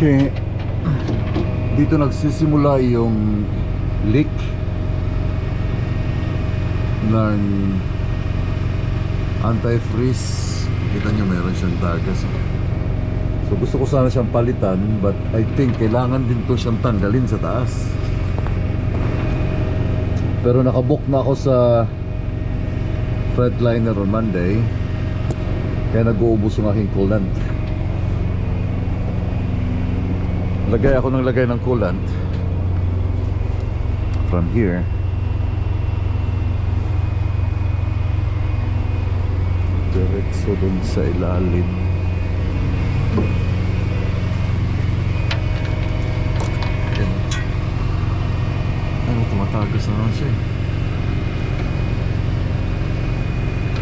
Okay. Dito nagsisimula yung leak ng antifreeze. Kita nyo meron siyang tagas. So gusto ko sana siyang palitan but I think kailangan din to siyang tanggalin sa taas. Pero nakabook na ako sa Freightliner on Monday. Kaya nag-uubos yung aking coolant. Lagay ako ng lagay ng coolant from here. Diretso dun sa ilalim. Yan. Ano, tumatagas na naman siya eh.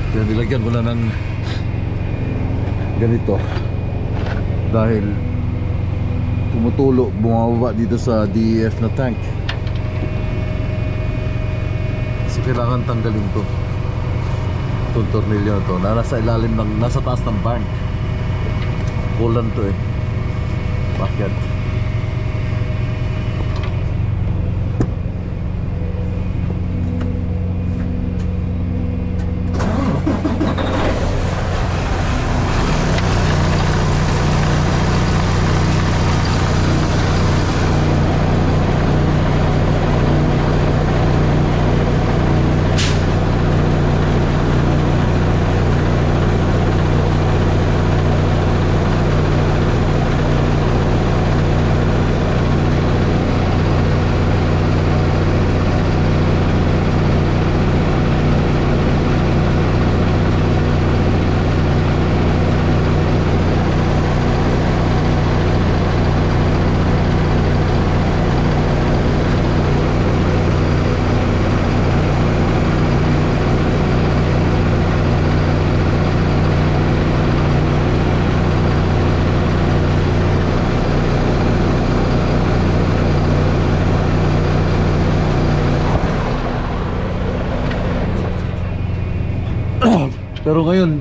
Kaya nilagyan ko na ng ganito dahil tumutulo bumababa dito sa DEF na tank. Kasi kailangan tanggalin to. Itong tornilyo na to. Na nasa ilalim ng nasa taas ng bank. Kulan to eh. Bakit Pero ngayon,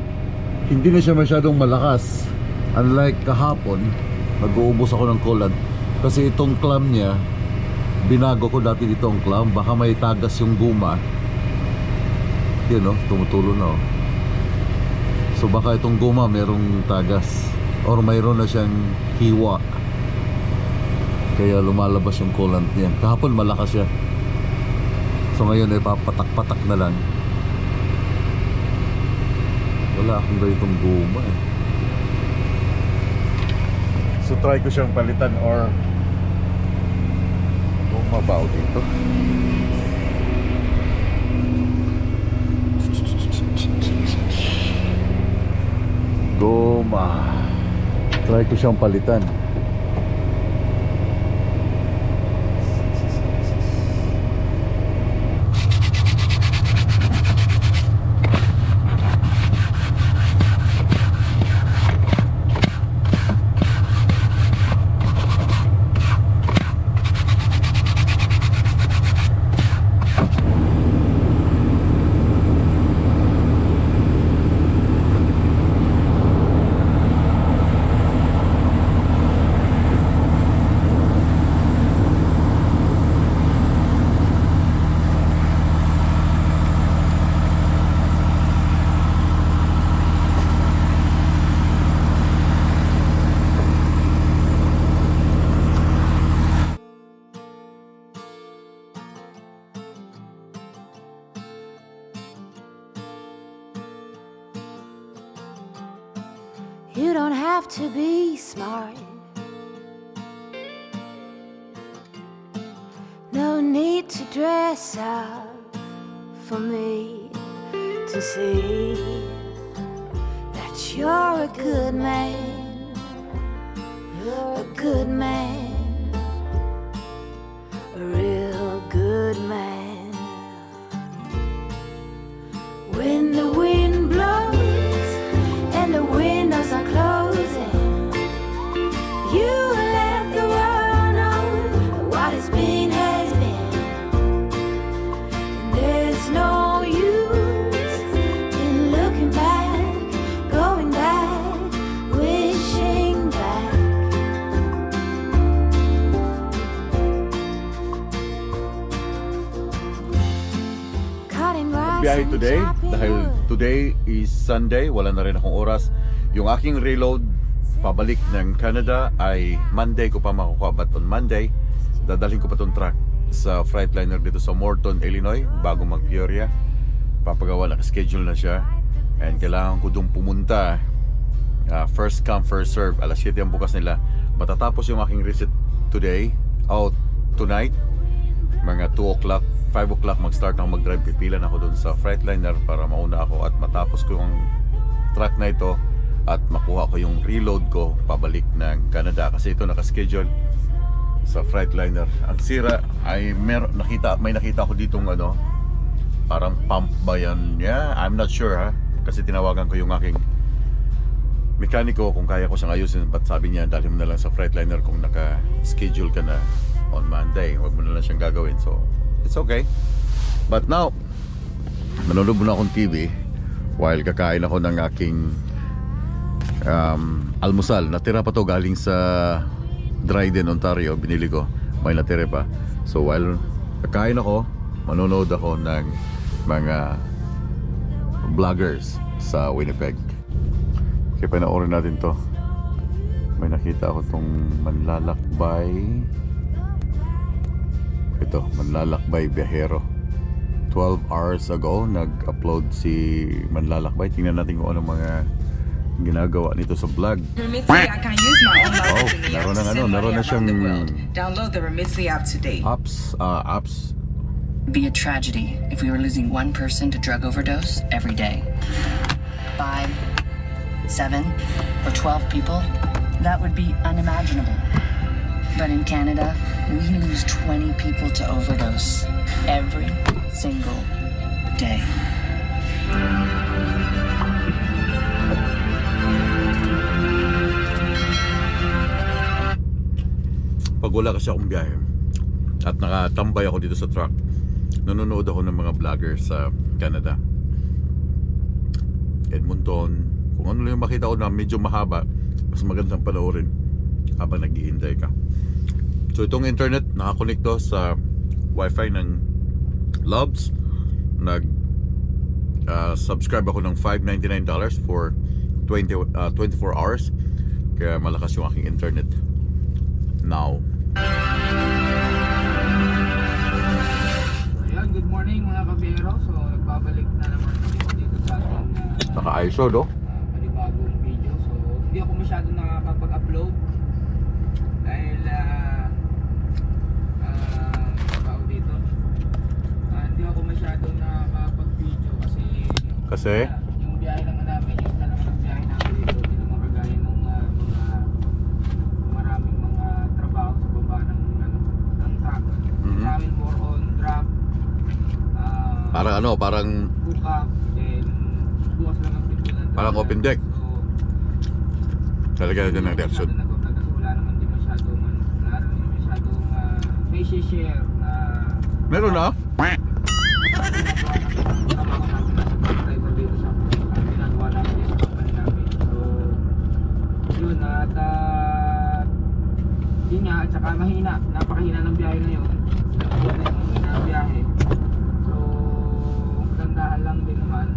hindi na siya masyadong malakas. Unlike kahapon, nag-uubos ako ng coolant. Kasi itong clam niya, binago ko dati dito ang clam. Baka may tagas yung guma. Yun oh, tumutulo na oh. So baka itong guma merong tagas. Or mayroon na siyang hiwa. Kaya lumalabas yung coolant niya. Kahapon malakas siya. So ngayon ay papatak-patak na lang. Wala akong ganitong guma eh. So try ko siyang palitan or bumabaw dito. Goma. Try ko siyang palitan. To be smart. No need to dress up for me to see that you're a good man. You're a good man. Sunday, wala na rin akong oras. Yung aking reload pabalik ng Canada ay Monday ko pa makukuha but on Monday dadalhin ko pa tong truck sa Freightliner dito sa Morton, Illinois bago mag Peoria. Papagawa na schedule na siya and kailangan ko dong pumunta Ah, first come first serve alas 7 ang bukas nila matatapos yung aking receipt today out tonight mga 2 o'clock 5 o'clock mag start ako mag drive pipila na ako dun sa Freightliner para mauna ako at matapos ko yung truck na ito at makuha ko yung reload ko pabalik ng Canada. Kasi ito nakaschedule sa Freightliner. Ang sira ay mer nakita may nakita ako ditong ano parang pump ba yan? Yeah I'm not sure ha? Kasi tinawagan ko yung aking mekaniko kung kaya ko siyang ayusin. But sabi niya dali mo na lang sa Freightliner kung naka-schedule ka na on Monday. Huwag mo na lang siyang gagawin. So it's okay. But now nanonood muna akong TV while kakain ako ng aking um, almusal. Natira pa to galing sa Dryden, Ontario. Binili ko. May natira pa. So while kakain ako manonood ako ng mga vloggers sa Winnipeg. Kaya panoorin natin to. May nakita ako tong manlalakbay. Ito, manlalakbay biyahero. 12 hours ago, nag-upload si Manlalakbay. Tingnan natin kung ano mga ginagawa nito sa vlog. Oh, naroon ng send ano, naroon na siyang-. Download the Remitly app today. Apps, ah, apps. be a tragedy if we were losing one person to drug overdose every day. Five, seven, or 12 people, that would be unimaginable. But in Canada, we lose 20 people to overdose every single day. pag wala kasi akong biyahe at nakatambay ako dito sa truck nanonood ako ng mga vlogger sa Canada Edmonton kung ano lang yung makita ko na medyo mahaba mas magandang panoorin habang naghihintay ka so itong internet nakakonect to sa wifi ng Loves nag uh, subscribe ako ng $599 for 20, uh, 24 hours. Kaya malakas yung aking internet now. Ayan, good morning mga kabero. So, nagbabalik na naman ako dito sa ating uh, naka-ISO do panibagong video. So, hindi ako masyado nakakapag-upload dahil uh, uh, tao dito. Ah, hindi ako masyado nakakapag-video kasi Kasi? yung biyahe lang namin, yung talagang biyahe namin dito, hindi naman kagaya ng ah, mga maraming mga trabaho sa baba ng ano, ng truck. Mhm. Sa amin more on drop, ah, Parang ano, parang hook up, then bukas lang ang pinto ng Parang open deck. So, talaga na ng reaction. Wala naman din masyadong ano, masyadong uh, may share na Meron na? trabaho namin na subscriber dito sa uh, ginagawa namin dito sa company namin. So, yun at uh, saka mahina, napakahina ng biyahe ngayon. Na biyahe. So, gandahan lang din naman.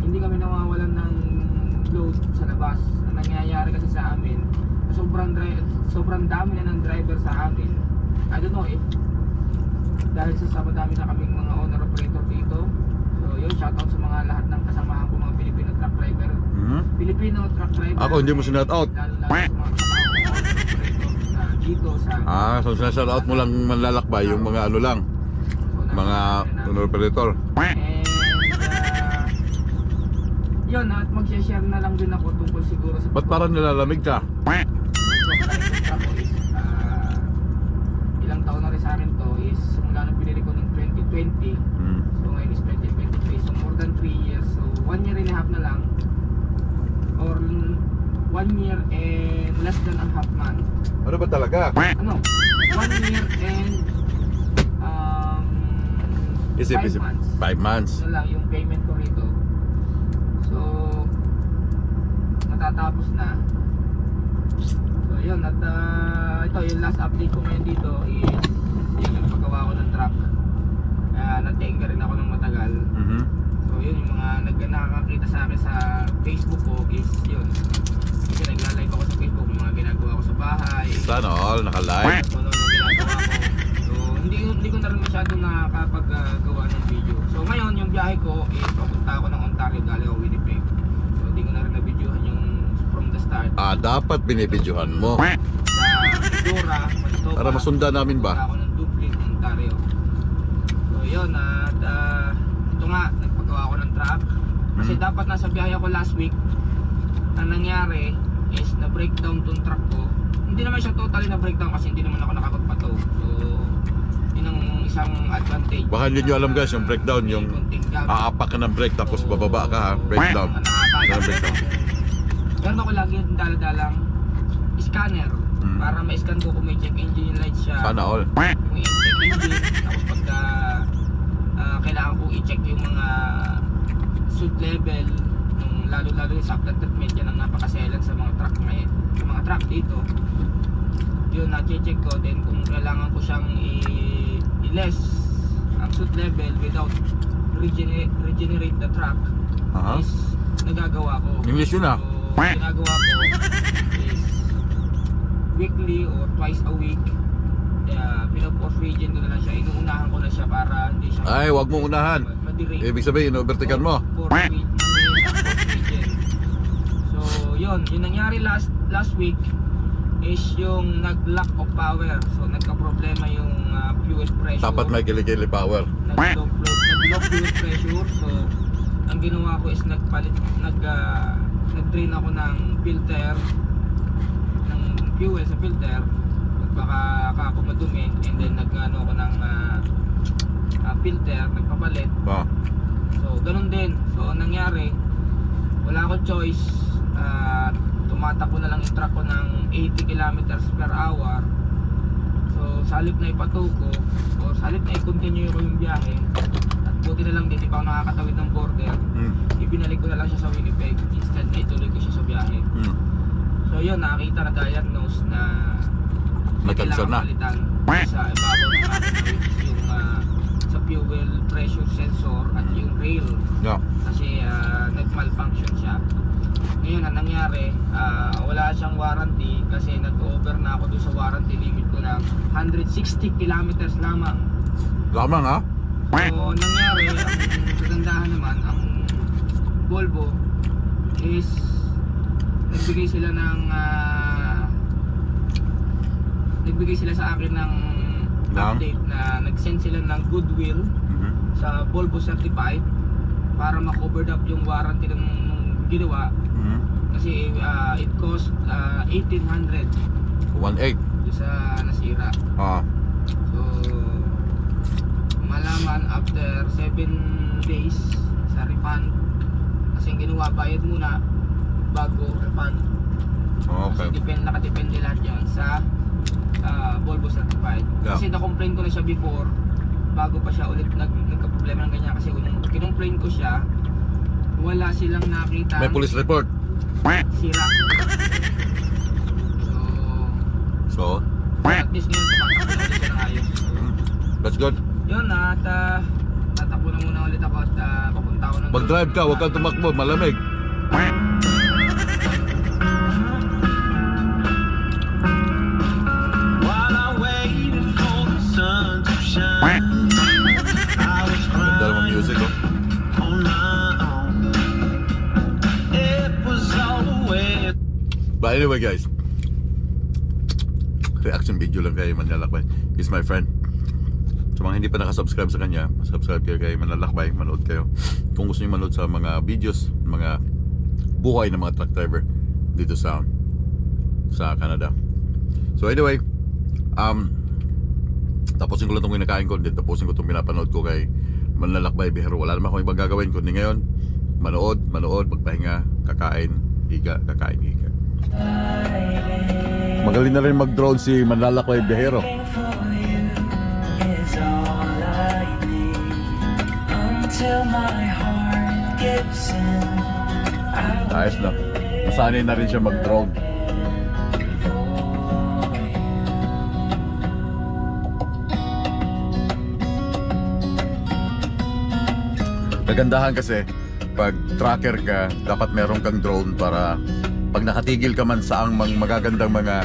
Hindi kami nawawalan ng load sa labas. Ang nangyayari kasi sa amin, sobrang sobrang dami na ng driver sa amin. I don't know if dahil sa sa madami na kaming mga owner operator dito. So, yun, shoutout sa mga lahat ng kasamahan ko mga Filipino truck driver. Mhm. Filipino truck driver. Ako, hindi mo sinat out. Lalo lalo sa dito sa Ah, so sinashout out mo lang manlalakbay yung mga ano lang, mga owner operator. And uh, yun at mag-share na lang din ako tungkol siguro sa Ba't parang nilalamig ka? So, connected ako is ah, ilang taon na rin sa akin to is simula nung pinili ko ng 2020 Hmm. so ngayon is 2023 so more than 3 years so 1 year and a half na lang or 1 year and less than a half month Ano ba talaga? ano 1 year and um Isip, 5 isip. months Five months. ano lang yung payment ko rito so matatapos na so yun at ah, ito yung last update ko ngayon dito is yung paggawa ko ng truck uh, na-take rin ako ng matagal Mhm. yun yung mga nag nakakakita sa akin sa Facebook ko is yun. Kasi nagla-live ako sa mga ginagawa ko sa bahay. Sana all, naka-live. Kung ano yung ginagawa ko. So, hindi, hindi ko na rin masyado nakakapag-gawa ng video. So, ngayon, yung biyahe ko is papunta ako ng Ontario, galing ako Winnipeg. So, hindi ko na rin na-videohan yung from the start. Ah, dapat binibidyohan mo. Sa Medora, Manitoba. Para masundan namin ba? Ako ng Dublin, Ontario. So, yun. At ah, ito nga, nagpagawa ako ng truck. Kasi Mhm. dapat nasa biyahe ako last week. Ang nangyari is na-breakdown tong truck ko. Hindi naman siya totally na-breakdown kasi hindi naman ako nakapagpato. So, yun ang isang advantage. Baka hindi nyo alam guys, yung breakdown, yung aapak ka ng brake tapos bababa ka ha, breakdown. Ganun ko, breakdown. Meron ako lagi yung daladalang scanner Hmm. para ma-scan ko kung may check engine light siya. Sana all. Kung i-check engine, tapos pagka ah, kailangan kong i-check yung mga suit level, lalo-lalo yung saplat treatment yan ang napakaselan sa mga truck ngayon. Yung mga truck dito, yun na-check ko then kung kailangan ko siyang i-less ang suit level without regenerate, regenerate the truck Aha. is nagagawa ko. English yun, ah. So, ginagawa ko is weekly or twice a week. Kaya pinapost ko na lang siya. Inuunahan ko na siya para hindi siya Ay, wag mo unahan. Madirate. Ibig sabihin, overtaken mo. For So, yun. Yung nangyari last last week is yung nag-lack of power. So, nagka-problema yung ah, fuel pressure Dapat may kilikili power. nag-low nag-low fuel pressure. So, ang ginawa ko is nagpalit, nag, ah, nag-drain ako ng filter, ng fuel sa filter, baka ka ako madumi, and then nag-ano ako ng ah, ah, filter, nagpapalit. Ah. So, ganun din. So, ang nangyari, wala akong choice. Ah, tumatakbo na lang yung truck ko ng 80 kilometers per hour. So, sa halip na ipatuko, o sa halip na i-continue ko yung biyahe, at buti na lang din, di pa ako nakakatawid ng border, Mm. ibinalik ko na lang siya sa Winnipeg. Instead na ituloy ko siya sa biyahe. Mm. So, yun, nakakita na diagnose na May cancer na. palitan sa ibabaw ng ating yung ah, sa fuel pressure sensor at yung rail Yeah. kasi ah, nag-malfunction siya. Ngayon, ang nangyari, ah, wala siyang warranty kasi nag-over na ako doon sa warranty limit ko ng 160 kilometers lamang. Lamang ha? So, ang nangyari, ang kagandahan naman, ang Volvo is nagbigay sila ng ah, nagbigay sila sa akin ng update na nag-send sila ng goodwill Mhm. sa Volvo Certified para ma-covered up yung warranty ng ginawa Mhm. kasi ah, it cost ah, 1800 1.8. doon sa nasira Ah. so malaman after 7 days sa refund kasi ginawa bayad muna bago refund Okay. kasi depend, nakadepende lahat yan sa ah, Volvo Certified Yeah. kasi na-complain ko na siya before bago pa siya ulit nag, nagka-problema ng ganyan kasi unang kinomplain ko siya wala silang nakita May police report. sira so So, at least ngayon tumatakbo na ulit ng ayos so, that's good. yun at uh, tatakbo na muna ulit ako at uh, papunta ako ng Mag-drive ka, huwag kang tumakbo, malamig. Anyway guys, reaction video lang kay Manlalakbay. He's my friend. Sa mga hindi pa nakasubscribe sa kanya, subscribe kayo kay Manlalakbay, manood kayo. Kung gusto niyo manood sa mga videos, mga buhay ng mga truck driver dito sa sa Canada. So anyway, um tapusin ko lang itong kinakain ko, then tapusin ko itong pinapanood ko kay Manlalakbay Bihero. Wala naman akong ibang gagawin kundi ngayon, manood, manood, magpahinga, kakain, higa, kakain, higa. Magaling na rin mag-drone si Manlalakbay Bihero. Ayos na. Nasanay na rin siya mag-drone. Kagandahan kasi, pag tracker ka, dapat meron kang drone para pag nakatigil ka man sa ang mga magagandang mga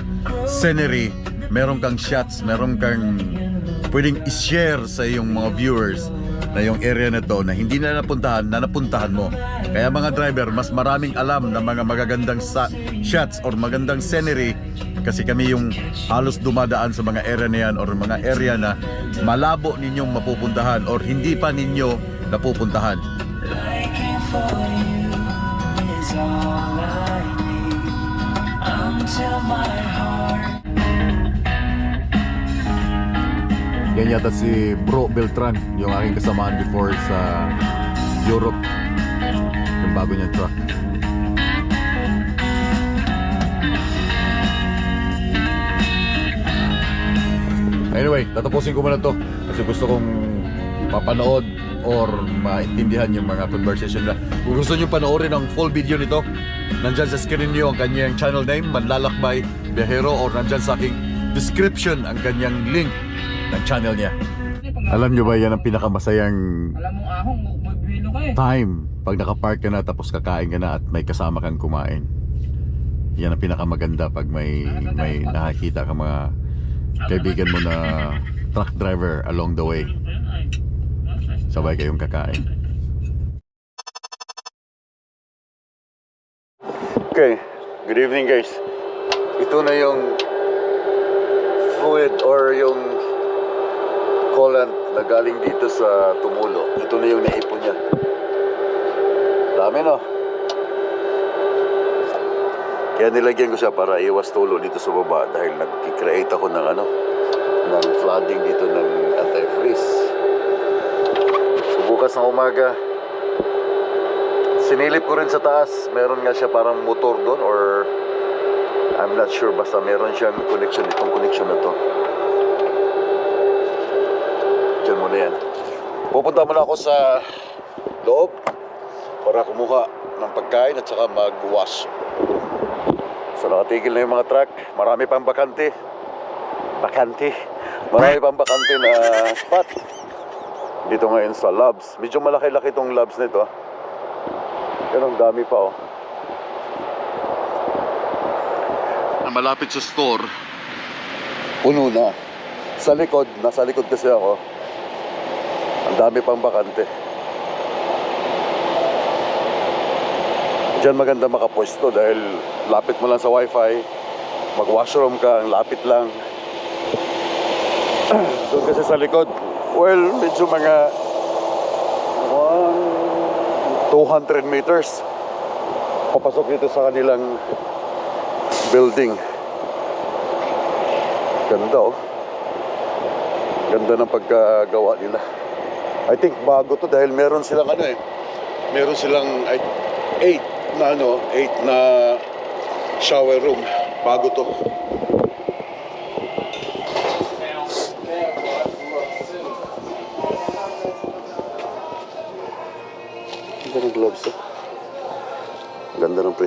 scenery, meron kang shots, meron kang pwedeng i-share sa iyong mga viewers na yung area na to na hindi na napuntahan, na napuntahan mo. Kaya mga driver, mas maraming alam na mga magagandang sa shots or magandang scenery kasi kami yung halos dumadaan sa mga area na yan or mga area na malabo ninyong mapupuntahan or hindi pa ninyo napupuntahan. Yan yata si Bro Beltran, yung aking kasamaan before sa Europe. Yung bago niyang truck. Anyway, tatapusin ko muna to kasi gusto kong mapanood or maintindihan yung mga conversation nila. Kung gusto nyo panoorin ang full video nito, nandyan sa screen nyo ang kanyang channel name, Manlalakbay Biyahero or nandyan sa aking description ang kanyang link ng channel niya. Alam nyo ba yan ang pinakamasayang Alam mong ahong, magbilo ka eh. time pag nakapark ka na tapos kakain ka na at may kasama kang kumain. Yan ang pinakamaganda pag may may nakakita ka mga kaibigan mo na truck driver along the way. Sabay kayong kakain. Okay, good evening guys. Ito na yung fluid or yung coolant na galing dito sa tumulo. Ito na yung naipon niya. Dami no? Kaya nilagyan ko siya para iwas tulo dito sa baba dahil nag-create ako ng ano, ng flooding dito ng anti-freeze. Bukas ng umaga, sinilip ko rin sa taas. Meron nga siya parang motor doon or I'm not sure basta meron siyang connection itong connection na to. Diyan muna yan. Pupunta muna ako sa loob para kumuha ng pagkain at saka mag-wash. So nakatigil na yung mga truck. Marami pang bakante. Bakante. Marami pang bakante na spot. Dito ngayon sa Labs. Medyo malaki-laki itong Labs nito. ang dami pa oh. Na malapit sa store. Puno na. Sa likod, nasa likod kasi ako. Ang dami pang bakante. Diyan maganda makapwesto dahil lapit mo lang sa wifi, mag-washroom ka, ang lapit lang. Doon kasi sa likod, well, medyo mga one, 200 meters papasok dito sa kanilang building. Ganda oh. Ganda ng pagkagawa nila. I think bago to dahil meron silang ano eh. Meron silang ay, 8 na ano, 8 na shower room. Bago to.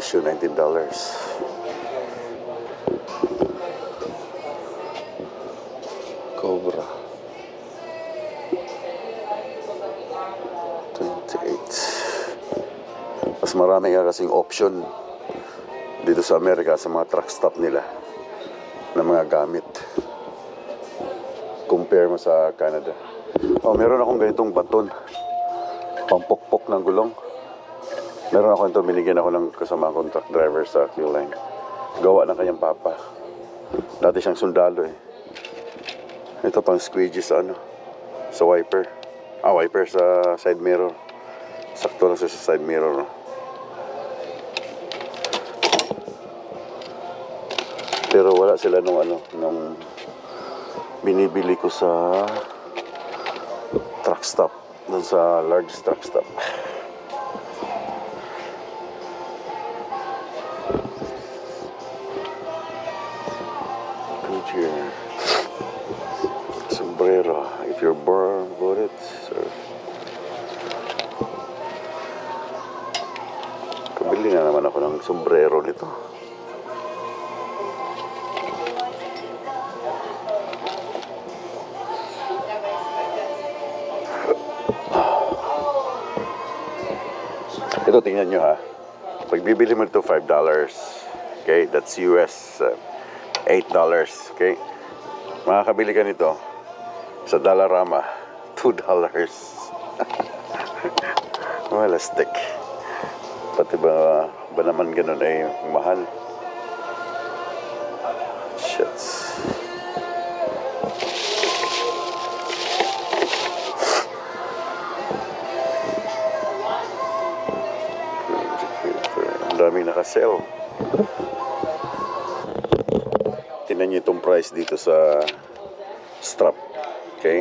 Presyo, $19. Cobra. 28. Mas marami nga kasing option dito sa Amerika sa mga truck stop nila ng mga gamit. Compare mo sa Canada. Oh, meron akong ganitong baton. Pampokpok ng gulong. Meron ako ito, binigyan ako ng kasama kong truck driver sa Q-Line. Gawa ng kanyang papa. Dati siyang sundalo eh. Ito pang squeegee sa ano, sa wiper. Ah, wiper sa side mirror. Sakto lang siya sa side mirror. No? Pero wala sila nung ano, nung binibili ko sa truck stop. Dun sa large truck stop. Goodyear. Sombrero. If you're born, bought it. Sir. Kabili na naman ako ng sombrero nito. Ito, tingnan nyo ha. Pag bibili mo ito, $5. Okay, that's US uh, $8. Okay? Makakabili ka nito sa Dollarama, $2. Wala stick. Pati ba, ba naman ganun ay mahal? Shits. Ang daming nakasell. Tingnan niyo itong price dito sa strap. Okay?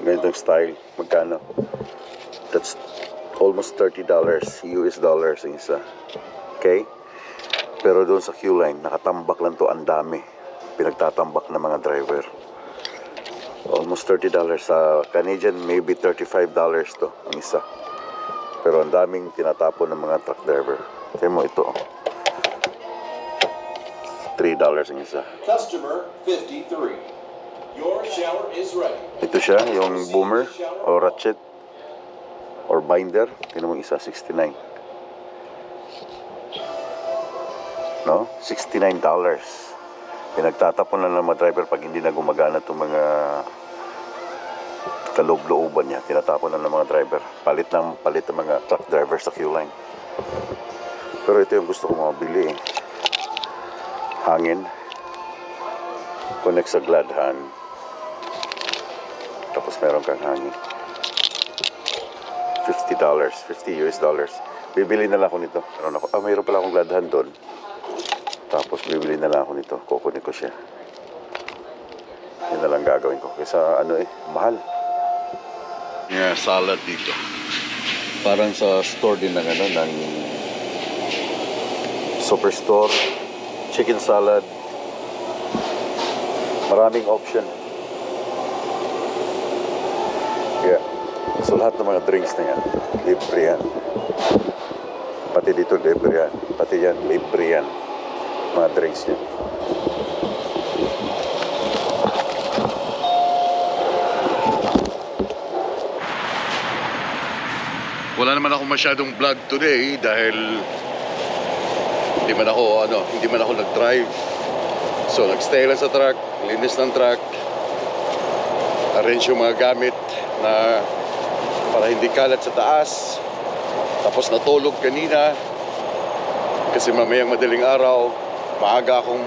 Ganitong style. Magkano? That's almost $30 US dollars ang isa. Okay? Pero doon sa Q-line, nakatambak lang to ang dami. Pinagtatambak ng mga driver. Almost $30 sa Canadian, maybe $35 to ang isa. Pero ang daming tinatapon ng mga truck driver. Tingnan mo ito. oh. $3 ang isa. Customer 53. Your shower is ready. Ito siya, yung boomer o ratchet or binder. Tingnan mo isa, 69. No? $69. Pinagtatapon na ng mga driver pag hindi na gumagana itong mga kaloob-looban niya. Tinatapon na ng mga driver. Palit ng palit ng mga truck driver sa Q-line. Pero ito yung gusto ko mabili eh. Hangin. Connect sa glad hand. Tapos meron kang hangin. $50, 50 US dollars. Bibili na lang ako nito. Meron ako, ah, mayroon pala akong glad hand doon. Tapos bibili na lang ako nito. Kukunin ko siya. Yan na lang gagawin ko. Kaysa ano eh, mahal. Yeah, salad dito. Parang sa store din ng ano, ng superstore. Chicken salad. Maraming option. Yeah. So lahat ng mga drinks na yan, libre yan. Pati dito, libre yan. Pati yan, libre yan. Mga drinks niya. Wala naman ako masyadong vlog today dahil hindi man ako ano, hindi man ako nag-drive. So nagstay lang sa truck, linis ng truck, arrange yung mga gamit na para hindi kalat sa taas. Tapos natulog kanina kasi mamayang madaling araw, maaga akong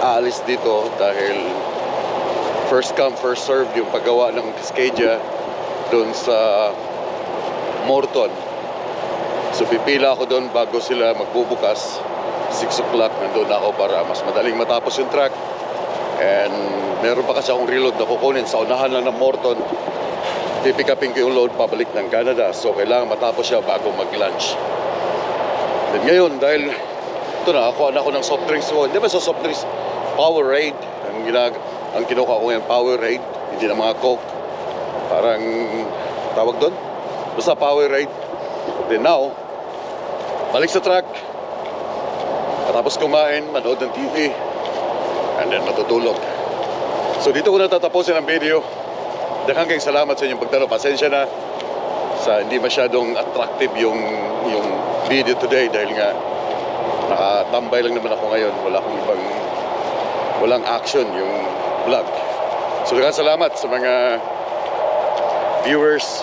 aalis dito dahil first come, first serve yung paggawa ng Cascadia doon sa Morton. So pipila ako doon bago sila magbubukas. 6 o'clock nandun ako para mas madaling matapos yung truck. And meron pa kasi akong reload na kukunin sa unahan lang ng Morton. Pipikapin ko yung load pabalik ng Canada. So kailangan matapos siya bago mag-lunch. Then ngayon, dahil ito na, ako na ako ng soft drinks ko. Hindi ba sa soft drinks? Powerade. Ang, ginag ang kinuha ko ngayon, Powerade. Hindi na mga Coke. Parang, tawag doon? Basta Powerade. Then now, balik sa truck. Tapos kumain, manood ng TV. And then matutulog. So dito ko natatapusin ang video. Daghang kayong salamat sa inyong pagtanong. Pasensya na sa hindi masyadong attractive yung yung video today dahil nga nakatambay lang naman ako ngayon. Wala akong ibang walang action yung vlog. So daghang salamat sa mga viewers.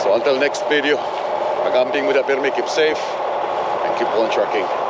So until next video, Our being with a make keep safe and keep on trucking.